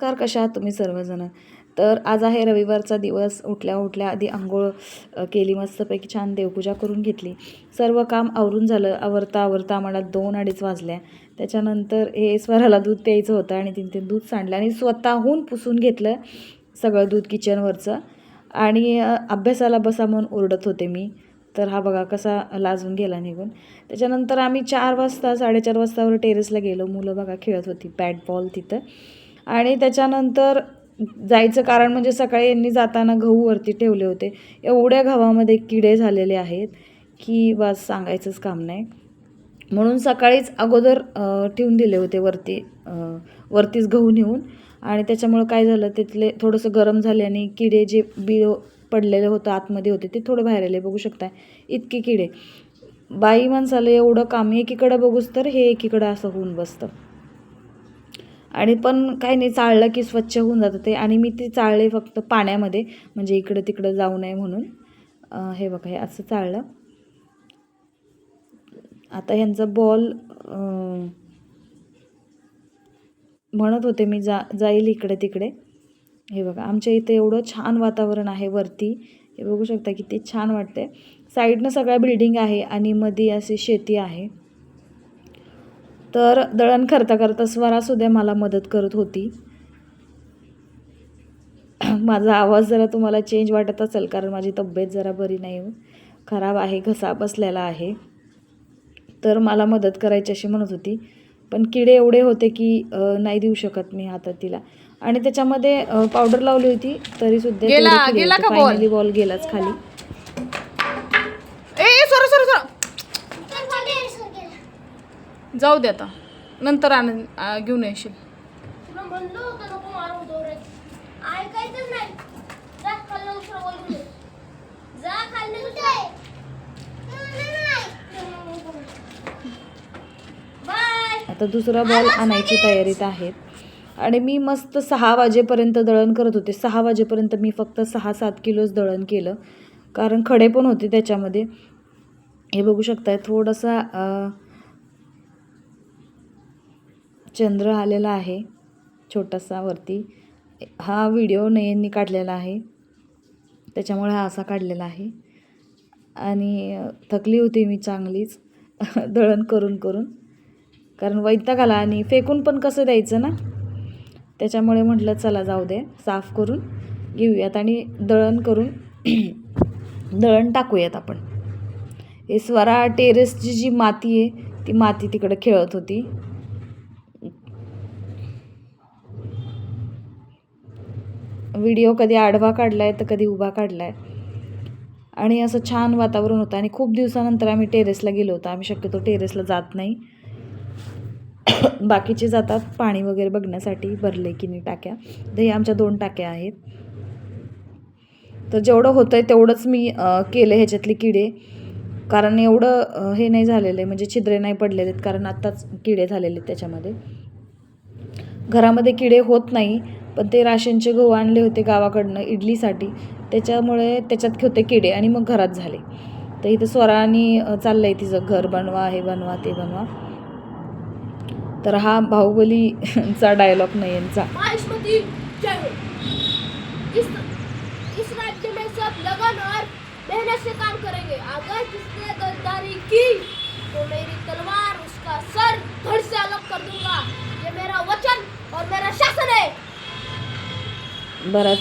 नमस्कार कशा आहात तुम्ही सर्वजण? तर आज आहे रविवारचा दिवस. उठल्या उठल्या आधी आंघोळ केली मस्तपैकी छान देवपूजा करून घेतली. सर्व काम आवरून झालं. आवरता आवरता आम्हाला दोन अडीच वाजल्या. त्याच्यानंतर हे स्वराला दूध प्यायचं होतं आणि तिने ते दूध सांडलं आणि स्वतःहून पुसून घेतलं सगळं दूध किचनवरचं. आणि अभ्यासाला बसा म्हणून ओरडत होते मी. तर हा बघा कसा लाजून गेला निघून. त्याच्यानंतर आम्ही चार वाजता साडेचार वाजतावर टेरेसला गेलो. मुलं बघा खेळत होती. बॅट बॉल तिथं. आणि त्याच्यानंतर जायचं कारण म्हणजे सकाळी यांनी जाताना गहू वरती ठेवले होते. एवढ्या गव्हामध्ये किडे झालेले आहेत की बस सांगायचंच काम नाही. म्हणून सकाळीच अगोदर ठेवून दिले होते वरती वरतीच गहू नेऊन. आणि त्याच्यामुळं काय झालं तिथले थोडंसं गरम झाल्याने किडे जे बी पडलेले होतं आतमध्ये होते ते थोडं बाहेर आले. बघू शकताय इतके किडे. बाई माणसाला एवढं काम एकीकडं बघूच तर हे एकीकडं असं होऊन बसतं. आणि पण काही नाही चाळलं की स्वच्छ होऊन जातं ते. आणि मी ते चाळले फक्त पाण्यामध्ये म्हणजे इकडं तिकडं जाऊ नये म्हणून. हे बघा हे असं चाळलं. आता ह्यांचा बॉल म्हणत होते मी जा जाईल इकडे तिकडे. हे बघा आमच्या इथे एवढं छान वातावरण आहे वरती. हे बघू शकता किती छान वाटते साईडनं सगळ्या बिल्डिंग आहे आणि मध्ये अशी शेती आहे. तर दळण करता करता स्वरासुद्धा मला मदत करत होती. माझा आवाज जरा तुम्हाला चेंज वाटत असेल कारण माझी तब्येत जरा बरी नाही. खराब आहे घसा बसलेला आहे. तर मला मदत करायची अशी म्हणत होती. पण किडे एवढे होते की नाही देऊ शकत मी हातात तिला. आणि त्याच्यामध्ये पावडर लावली होती तरी सुद्धा गेला- गेला बॉल गेलाच खाली. जाऊ दे आता. नंतर आण घेऊन येशील. तुला म्हणलं होतं नको मारू दोऱ्यात. ऐकायचंच नाही. जा खाल्लं उशिरा बोलू दे. जा खाल्लं उशिरा. बाय. आता दुसरा बॉल आणायची तयारीत आहेत. आणि मी मस्त सहा वाजेपर्यंत दळण करत होते. सहा वाजेपर्यंत मी फक्त सहा सात किलोच दळण केलं. कारण खडे पण होते त्याच्यामध्ये. हे बघू शकताय थोडासा चंद्र आलेला आहे छोटासा वरती. हा व्हिडिओ नयननी काढलेला आहे. त्याच्यामुळे हा असा काढलेला आहे. आणि थकली होती मी चांगलीच. दळण करून करून. कारण वैताग आला आणि फेकून पण कसं द्यायचं ना? त्याच्यामुळे म्हटलं चला जाऊ दे साफ करून घेऊयात आणि दळण करून दळण टाकूयात आपण. हे स्वरा टेरेसची जी माती आहे ती माती तिकडे खेळत होती. व्हिडिओ कधी आडवा काढलाय तर कधी उभा काढलाय. आणि असं छान वातावरण होतं. आणि खूप दिवसानंतर आम्ही टेरेसला गेलो होतो. आम्ही शक्यतो टेरेसला जात नाही. बाकीचे जातात पाणी वगैरे बघण्यासाठी भरले की नाही टाक्या. तर हे आमच्या दोन टाक्या आहेत. तर जेवढं होतं आहे तेवढंच मी केलं ह्याच्यातले किडे. कारण एवढं हे नाही झालेलं आहे. म्हणजे छिद्रे नाही पडलेले आहेत. कारण आत्ताच किडे झालेले आहेत त्याच्यामध्ये. घरामध्ये किडे होत नाही. पण ते राशनचे गहू आणले होते गावाकडनं इडलीसाठी. त्याच्यामुळे त्याच्यात होते किडे आणि मग घरात झाले. तर इथं स्वरानी चाललं चाललंय तिचं घर बनवा हे बनवा ते बनवा. तर हा बाहुबलीचा डायलॉग नाही यांचा. हो. इस इस काम करेंगे। अगर किसने गद्दारी की तो मेरी तलवार बराच